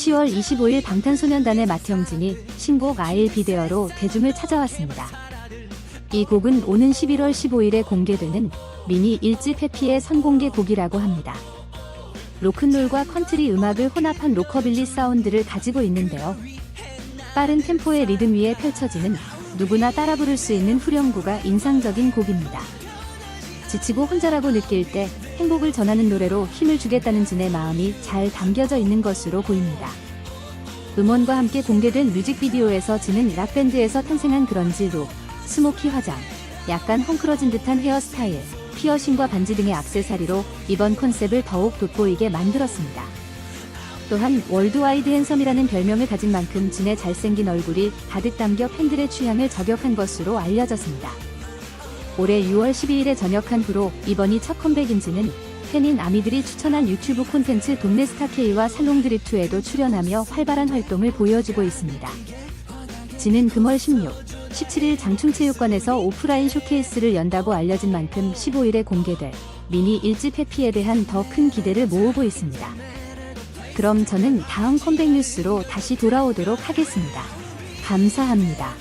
10월 25일 방탄소년단의 마태영진이 신곡 아일 비데어로 대중을 찾아왔습니다. 이 곡은 오는 11월 15일에 공개되는 미니 1집 해피의 선공개 곡이라고 합니다. 로큰롤과 컨트리 음악을 혼합한 로커빌리 사운드를 가지고 있는데요. 빠른 템포의 리듬 위에 펼쳐지는 누구나 따라 부를 수 있는 후렴구가 인상적인 곡입니다. 지치고 혼자라고 느낄 때 행복을 전하는 노래로 힘을 주겠다는 진의 마음이 잘 담겨져 있는 것으로 보입니다. 음원과 함께 공개된 뮤직비디오에서 진은 락밴드에서 탄생한 그런지 룩, 스모키 화장, 약간 헝클어진 듯한 헤어스타일, 피어싱과 반지 등의 악세사리로 이번 컨셉을 더욱 돋보이게 만들었습니다. 또한 월드와이드 핸섬이라는 별명을 가진 만큼 진의 잘생긴 얼굴이 가득 담겨 팬들의 취향을 저격한 것으로 알려졌습니다. 올해 6월 12일에 전역한 후로 이번이 첫 컴백인지는 팬인 아미들이 추천한 유튜브 콘텐츠 동네 스타K와 살롱드립2에도 출연하며 활발한 활동을 보여주고 있습니다. 지는 금월 16, 17일 장충체육관에서 오프라인 쇼케이스를 연다고 알려진 만큼 15일에 공개될 미니 1집 해피에 대한 더 큰 기대를 모으고 있습니다. 그럼 저는 다음 컴백 뉴스로 다시 돌아오도록 하겠습니다. 감사합니다.